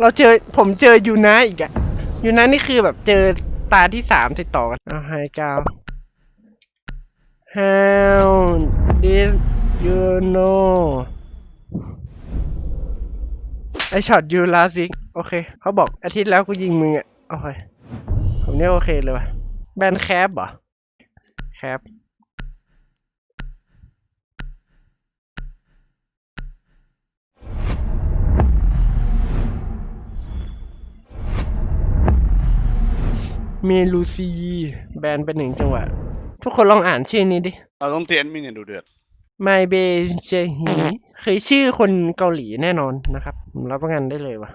เราเจอผมเจอยูนะอีกอะยูนะนี่คือแบบเจอตาที่สามติดต่อกันเอาไฮกาว How did you know I shot you last week โอเค เขาบอกอาทิตย์แล้วกูยิงมึงอะโอเค ผมเนี่ยโอเคเลยว่ะแบนแคปเหรอแคป เมลูซีแบนไปหนึ่งจังหวะ ทุกคนลองอ่านชื่อนี้ดิ เราต้องเตียนมินเนี่ยดูเดือด ไมเบเจฮีเคยชื่อคนเกาหลีแน่นอนนะครับผมรับประกันได้เลยว่ะ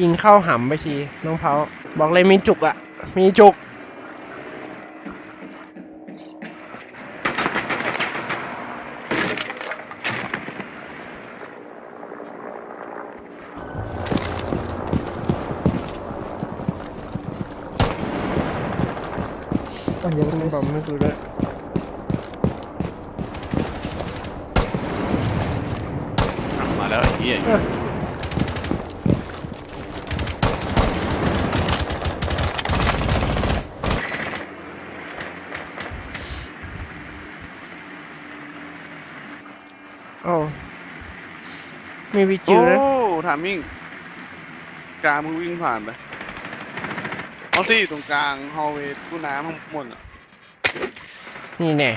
ยิงเข้าหำไปที น้องเพาบอกเลยมีจุกอะมีจุก ต้องเยอะไม่เลยบอกไม่รู้ด้วยอะมาแล้วไอ้เหี้ยเออโอ้มีวิจิโอ้วนะทามมิ่งกลางมึงวิ่งผ่านไปเอาสิตรงกลางฮอลเวย์ตู้น้ำข้างบนอะ นี่แน่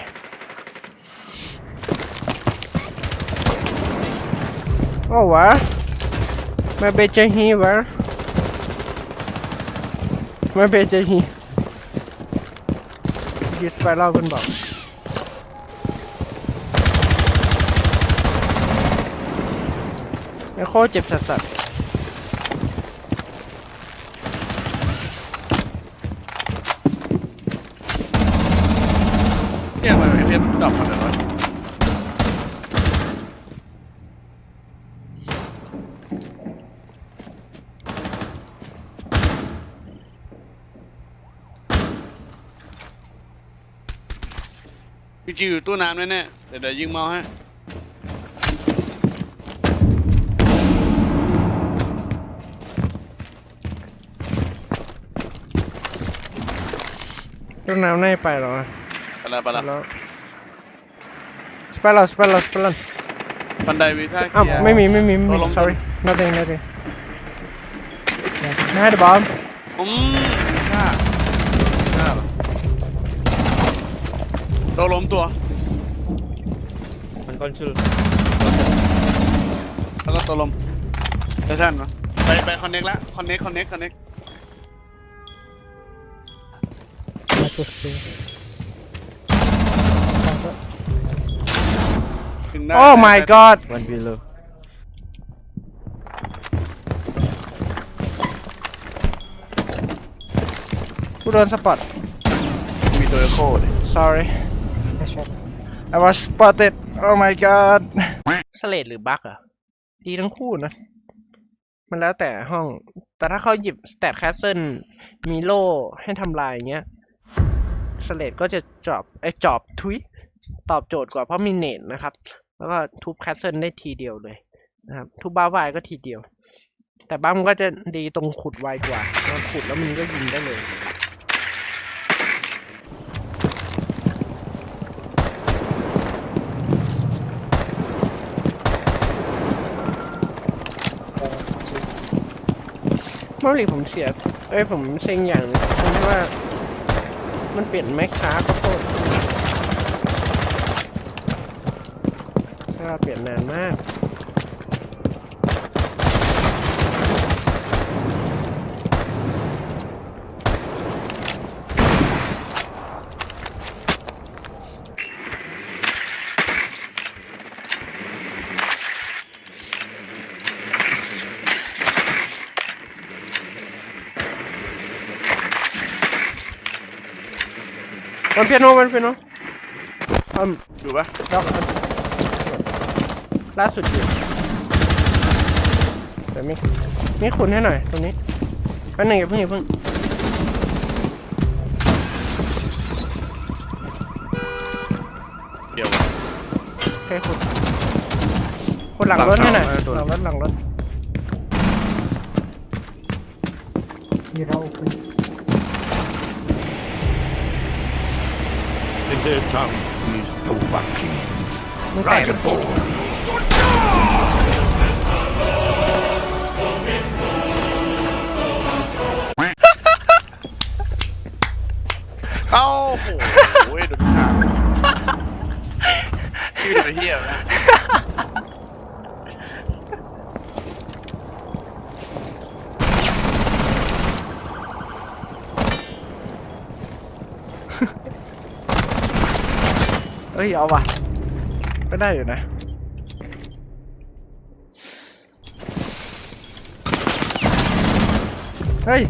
โอ้วะมาเบจฮีวะมาเบจฮียิสไปเล่ากันบอกไอ้โคตรเจ็บสัสสั เที่ยงไปไอเพชรดอกมาเลยวะพี่จิวอยู่ตู้น้ำแน่ๆเดี๋ยวเดี๋ยวยิงเมาให้ต้นน้ำในไปเหรอ ไปละไปละแล้วสไปแล้วสไปแล้วสไปแล้วบันไดวีซ่าเคอ้าวลียร์ไม่มีไม่มีไม่ตัวมีลง sorry nothing nothing ไม่ให้เดบอมอืมวีซ่าวีซ่าเหรอตัวล้มตัวมันคอนชูลแล้วก็ตัวลมเซสชั่นเนาะไปไปคอนเน็กละคอนเน็กคอนเน็กคอนเน็กมาสุ ถึงได้โอ้ my god วันบีโลกูโดนสปอต มีตัวเอโคเลย sorry ไม่ช็อต I was spotted oh my god สเลดหรือบั๊กอะดีทั้งคู่นะ มันแล้วแต่ห้อง แต่ถ้าเขาหยิบ stat castle มีโล่ให้ทำลายอย่างเงี้ยสเลดก็จะจอบไอจอบทุยตอบโจทย์กว่าเพราะมีเนตนะครับ แล้วก็ทุบแคสเซิลได้ทีเดียวเลยนะครับ ทุบบ้าไวก็ทีเดียว แต่บ้ามันก็จะดีตรงขุดไวกว่าขุดแล้วมันก็ยิงได้เลยเมื่อหลีผมเสีย เอ้ยผมเซ็งอย่างนึงตรงที่ว่า มันเปลี่ยนแม็กช้าก็โทษใช่เปลี่ยนนานมากมันเปียโนมันเปียโนอืมอยู่ปะด็อก ล่าสุดอยู่เดี๋ยวมีมีขุนให้หน่อยตรงนี้แป๊บนึงอย่าเพิ่งอย่าเพิ่งเดี๋ยวเคขุดขุดหลังรถให้หน่อยหลังหเสาลังรถหลังรถ Mira open. In their tongue is Dovahkiin. มึงแตก เอ้าโอ้โหโอ้ยโดนขาชื่อตัวเฮียนะเอ้ยเอาว่ะก็ได้อยู่นะ เฮ้ย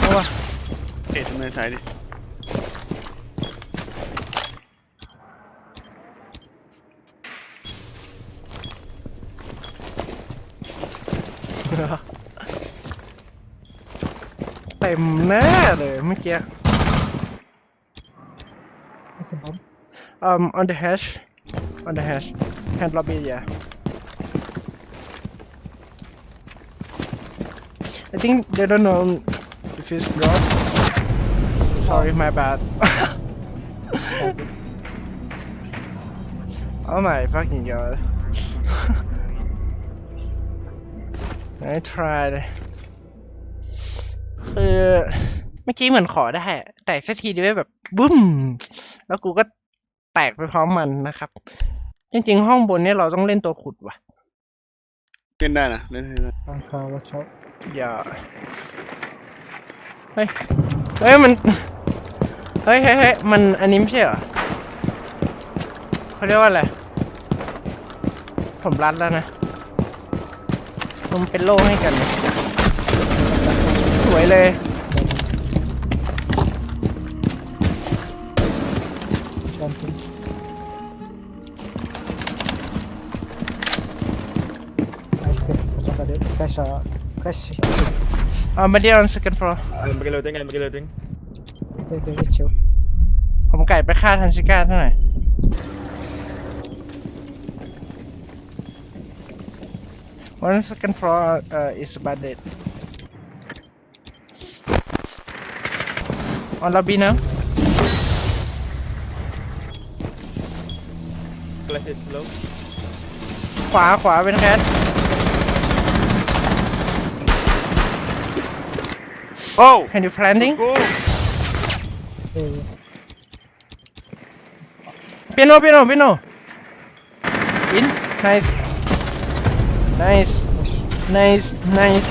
เอาว่ะเอ็ดทำไมสายดิเต็มแน่เลยเมื่อกี้ It's a bomb. um on the hash on the hash hand lobby yeah think they don't know if it's drop sorry my bad oh my fucking god I tried คือเมื่อกี้เหมือนขอได้อะแต่สักทีเดียวแบบบึ้ม แล้วกูก็แตกไปพร้อมมันนะครับ จริงๆ ห้องบนเนี่ยเราต้องเล่นตัวขุดว่ะ เล่นได้นะ เล่นได้ Bunker, watch out. อย่าเฮ้ยเฮ้ยมันเฮ้ยเฮ้ยเฮ้ยมันอันนี้ไม่ใช่เหรอเขาเรียกว่าอะไรผมรัดแล้วนะมันเป็นโล่ให้กัน สวยเลย Something. Nice test. Look at it. Crash, uh, crash. อ่ามา เดียว on second floor I'm reloading, I'm reloading. They, they reach you. ผมไก่ไปฆ่าทันชิก้าเท่าไหร่ One second floor uh, is bandit. On lobby now. Clash is slow. ขวาขวาเป็นแคท โอ้ Can you planting กู Hey, Piano piano piano In Nice Nice Nice Nice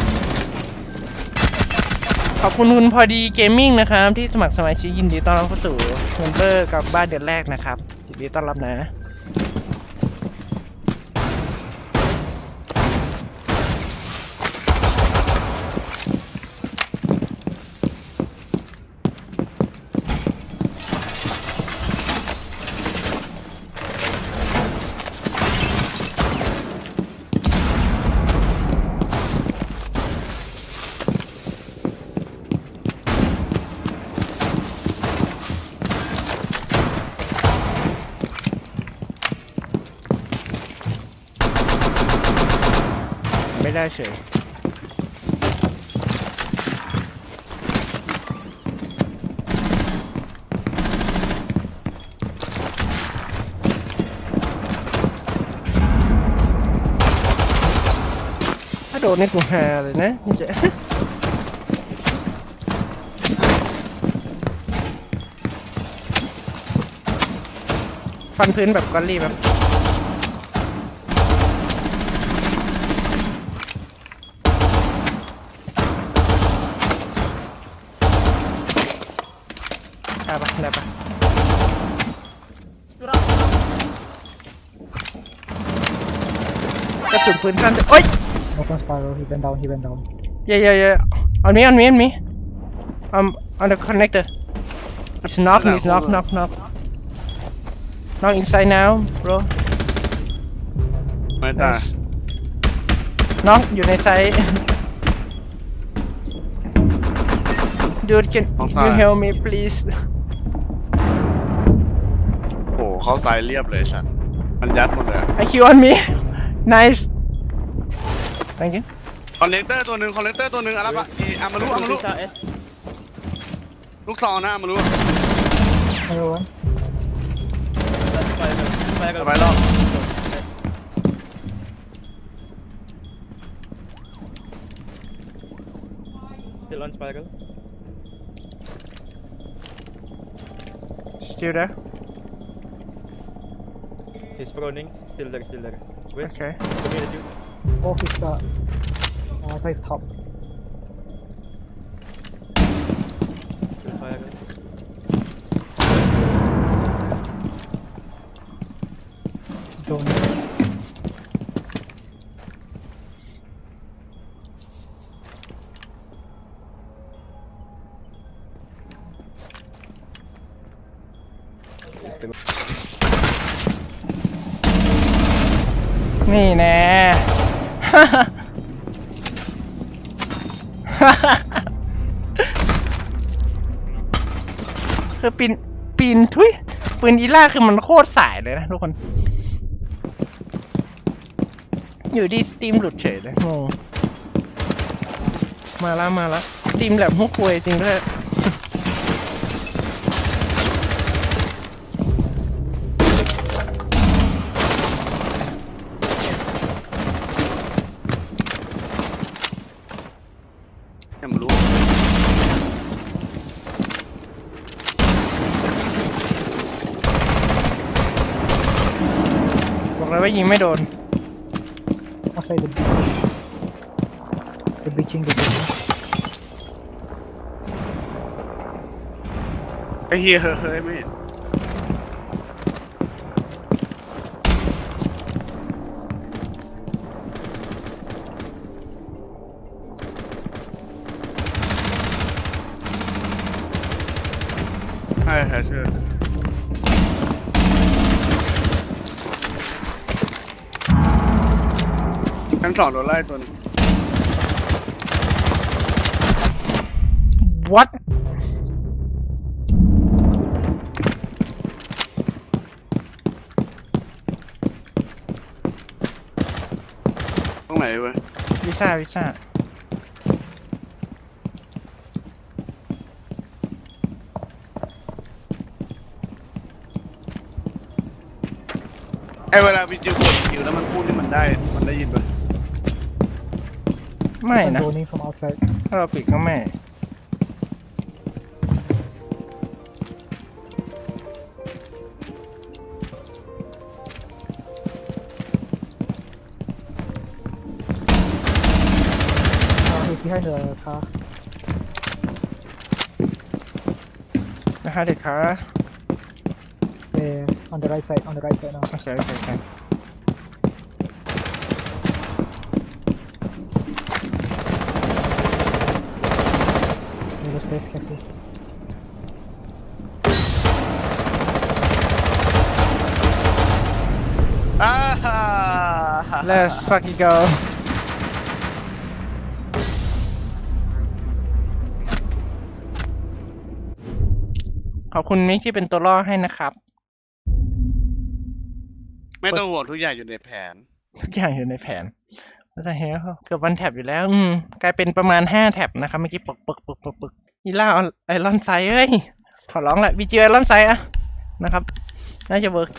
ขอบคุณคุณพอดีเกมมิ่งนะครับ ที่สมัครสมาชิกยินดีต้อนรับเข้าสู่เมมเบอร์กับบ้านเดือนแรกนะครับยินดีต้อนรับนะ ได้เฉยถ้าโดนนี่กูฮาเลยนะนี่จะฟันพื้นแบบกอลลี่แบบ ได้ปะได้ปะกระสุนปืนสั้นจะโอ๊ย open spiral. He went down. He went down. Yeah, yeah, yeah. On me, on me, on me. Um, on the connector. It's knock, it's knock, knock, knock. Knock inside now, bro. ไม่ตาย Nice. Knock อยู่ในไซส์ Dude, can มอง you ซ้าย help me, please? โอ้โหเข้าสายเรียบเลยสัตว์มันยัดหมดเลย I kill on me nice thank you คอนเลกเตอร์ตัวหนึ่งคอนเลกเตอร์ตัวหนึ่งอะไรปะเออามารุอามารุ Pizza S. ลูกซองนะอามารุ Another one. That's spiral. ไป Spiral. ไปรอบ Still on spiral. still there He's proning. Still there. Still there. Wait. okay at you. Both is uh, uh is top. นอีล่าคือมันโคตรสายเลยนะทุกคน อยู่ดีสตีมหลุดเฉยเลยงงมาละมาละสตีมแบบหุกควยจริงด้วย บอกเลยว่ายิงไม่โดน Outside the beach. The breaching the beach. ไอ้เฮียเฮ้ยไม่เห็น สองโดนไล่ตัวหนึง what ตรงไหนเว้ยวิซ่าวิซ่าไอเวลาวิจิวกดคิวแล้วมันพูดนี่มันได้มันได้ยินปะ ไม่ I'm นะ droning from outside. ถ้าเราปิดก็ไม่ Uh, he's behind the car. นะคะเด็กคะ Yeah, on the right side. On the right side now. โอเคโอเคโอเค You go stairs carefully. อ่าฮ่า let's fucking go ขอบคุณมิกที่เป็นตัวล่อให้นะครับ ไม่ต้องห่วงทุกอย่างอยู่ในแผน ทุกอย่างอยู่ในแผนว่าจะเฮ้เกือบวันแท็บอยู่แล้ว อืม กลายเป็นประมาณห้าแท็บนะครับ เมื่อกี้ปึกปึกปึกปึกปึก อีล่าเอาไอรอนไซเอ้ย ขอร้องแหละบีจีไอรอนไซอะนะครับ น่าจะเวิร์ก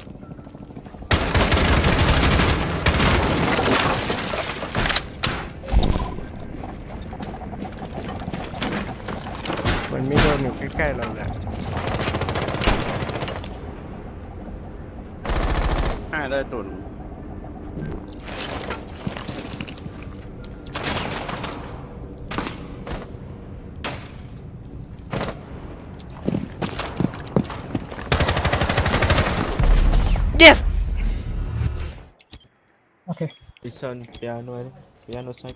มันไม่โดนอยู่ใกล้ๆเราเลยอ่าได้ตุน yes Okay. He's on piano. I think. Piano side.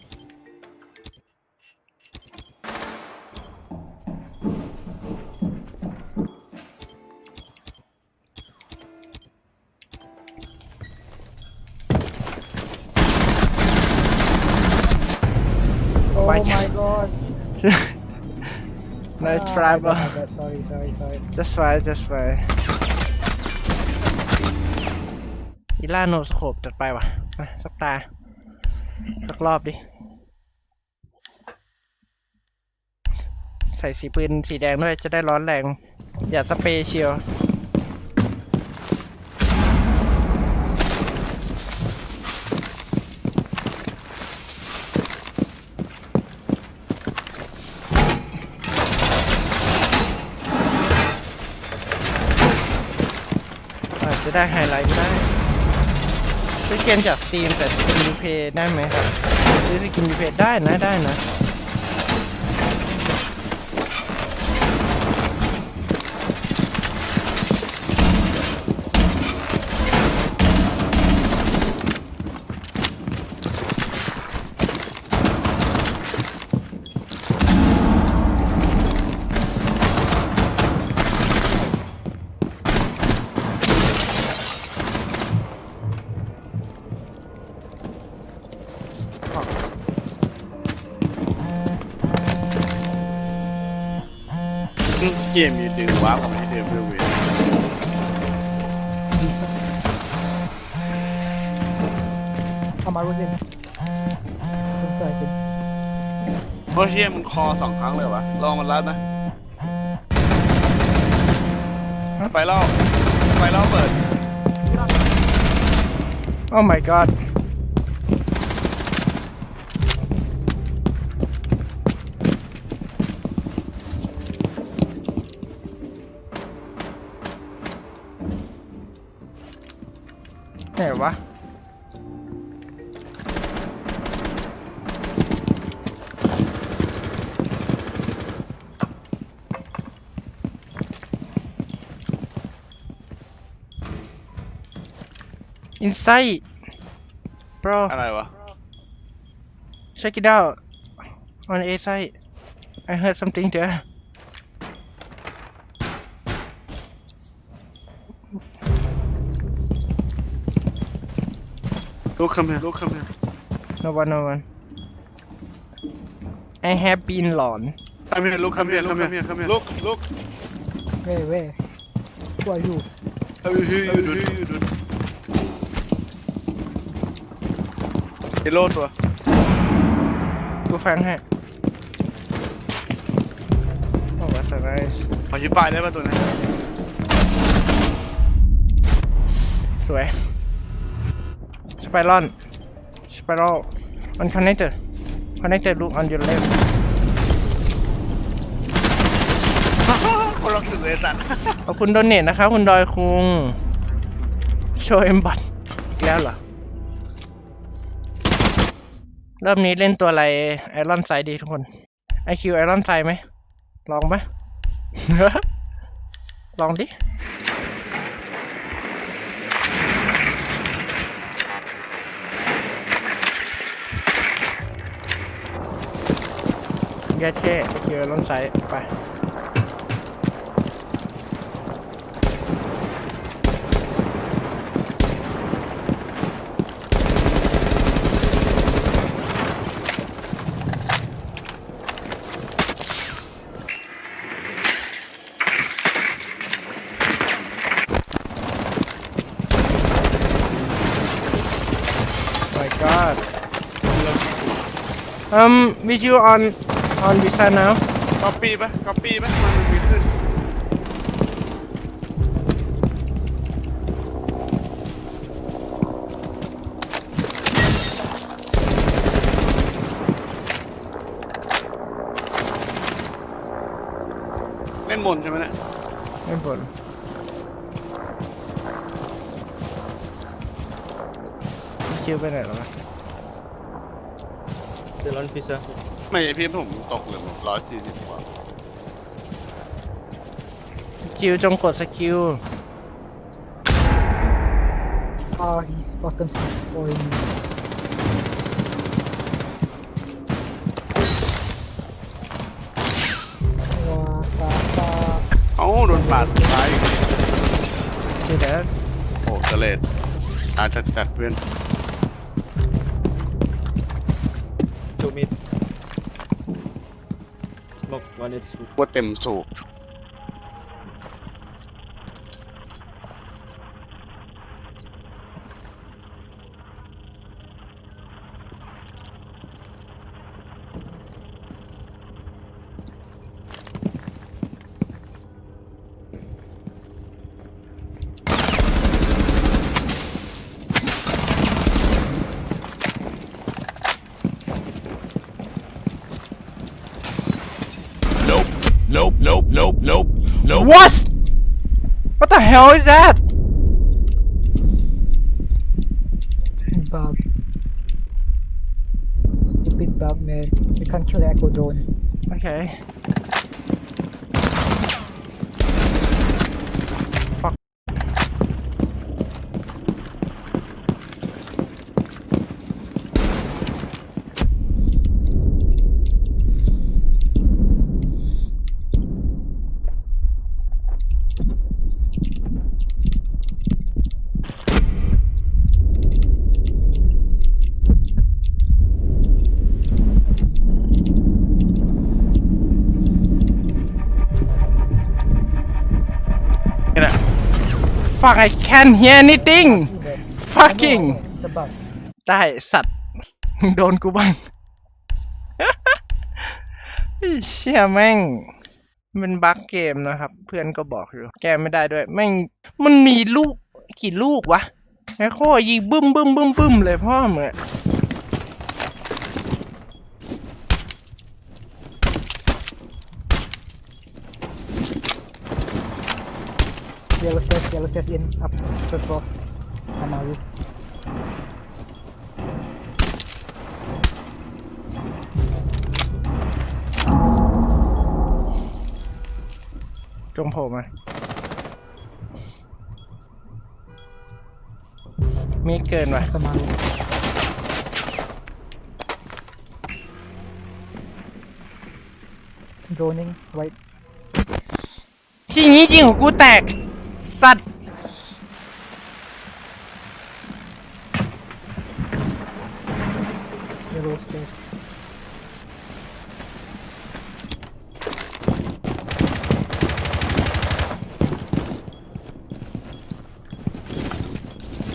Oh My my god. nice Ah, try my bro bad, my bad. Sorry, sorry, sorry. just fine just fine อีล่าโนสโคปจัดไปว่ะมาสักตา สักรอบดิ ใส่สีปืนสีแดงด้วยจะได้ร้อนแรง อย่าสเปรย์เชียวจจะได้ไฮไลท์ก็ได้ ซื้อเกมจากทีมแต่สกินยูเพย์ได้ไหมครับ ซื้อสกินยูเพย์ได้นะได้นะ Oh, Mario's in. Don't try it. โอ้เฮียมึงคอสองครั้งเลยวะลองมันรัดนะไฟเล่าไฟเล่าเปิด Oh my god Inside bro อะไรวะ check it out on A side I heard something there Look come here look come here no one no one I have been หลอน come here look come here come here come here look look Where, where? Who are you? How you you you do you do เฮโร่ตัวกูฟังให้ Oh that's so nice ขอชิบปลายได้ป่ะตัวนี้สวยสไปรอนสไปรัล on connector connector look on your left คนละถึงเลยสัตว์ขอบคุณโดเนทนะครับ คุณดอยคุง โชว์เอ็มบัตอีกแล้วเหรอ รอบนี้เล่นตัวอะไรไอรอนไซดีทุกคนไอคิวไอรอนไซไหมลองไหมลองดิแย่เช่ไอคิวไอรอนไซไป my god. Um, with you on on visa now? ก๊อปปี้ปะก๊อปปี้ปะมันมันมีขึ้น เล่นมนต์ใช่ไหมเนี่ยไม่บ่นคิวไปไหนแล้ววะ Still on visa. ไม่พี่ผมตกเหลือร้อยสี่สิบกว่าคิวจงกดสกิล Ah, he's bottom side. Oh, he... What the fuck? เอ้าโดนปาดสุดท้ายอีกที่เดโอ้เสเลดอาจจะจัดเพื่อน วันนี้สูบว่าเต็มสูบ What? What the hell is that Fuck I can't hear anything See that? Fucking I know, It's a bug. ได้สัตว์โดนกูบ้างไอ้เชี่ยแม่งมันบั๊กเกมนะครับ เพื่อนก็บอกอยู่ แก้ไม่ได้ด้วย แม่งมันมีลูกกี่ลูกวะไอ้โคยิงบึ้มบึ้มบึ้มบึ้มเลยพ่อเหมือน Yellow stairs, yellow stairs in. Up, third floor. I'm on you. Trong hộ mà. มีเกินว่ะสมาร์โดนิงไว้ทีนี้จริงของกูแตก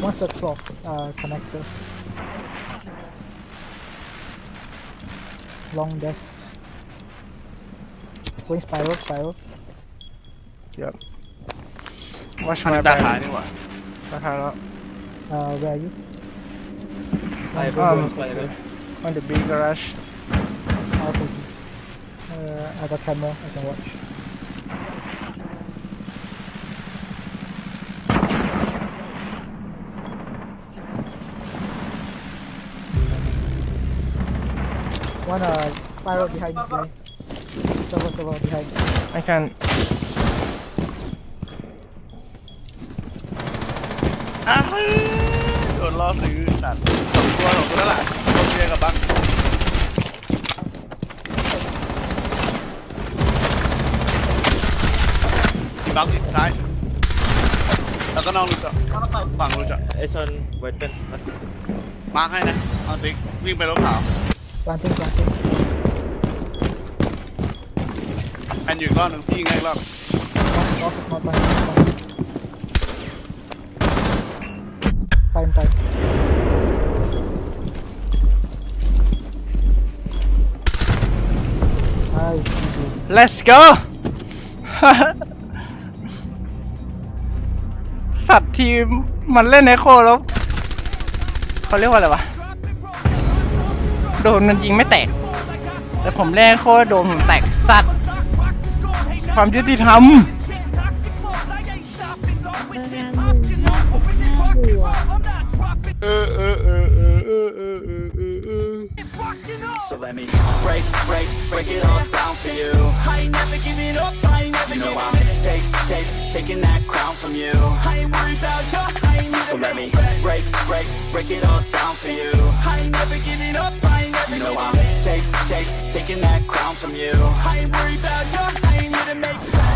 What's that floor? Uh, connector. Long desk. Going spiral, spiral. Watch อัน my นี้ด้าน back ซ้ายนี่หว่า ราคาแล้ว Uh, where are you? Five Um, rooms, by the way. on the big garage I'll take you. Uh, I got camera, I can watch. One uh, spiral behind me. behind. Server, server behind. I can อ้าวโดนล่อซื้อสัตว์สองตัวสองตัวแล้วล่ะตัวเชียร์กับบัคที่บัคที่ซ้าย แล้วก็น้องรู้จักฝั่งรู้จัก It's on white pen. มาร์คให้นะเอาติ๊กวิ่งไปรถขาว Planting, planting. แอนอยู่อีกรอบหนึ่งพี่ยิงให้อีกรอบ Off, off is not planting. it's planting. Time, time. Nice, easy. let's go สัตว์ทีมมันเล่นไอโคแล้วเขาเรียกว่าอะไรวะ โดนมันยิงไม่แตก แต่ผมเล่นไอโคโดนผมแตกสัตว์ความยุติธรรมเออเออเออเออเออเออเออเออเออ So let me break, break, break it all down for you. I ain't never giving up, I ain't never you know I'm take, take, taking that crown from you. I ain't worried about you, I ain't So let me break, break, break it all down for you. I ain't never giving up, I ain't never you know I'm take, take, taking that crown from you. I ain't worried about you, I ain't to make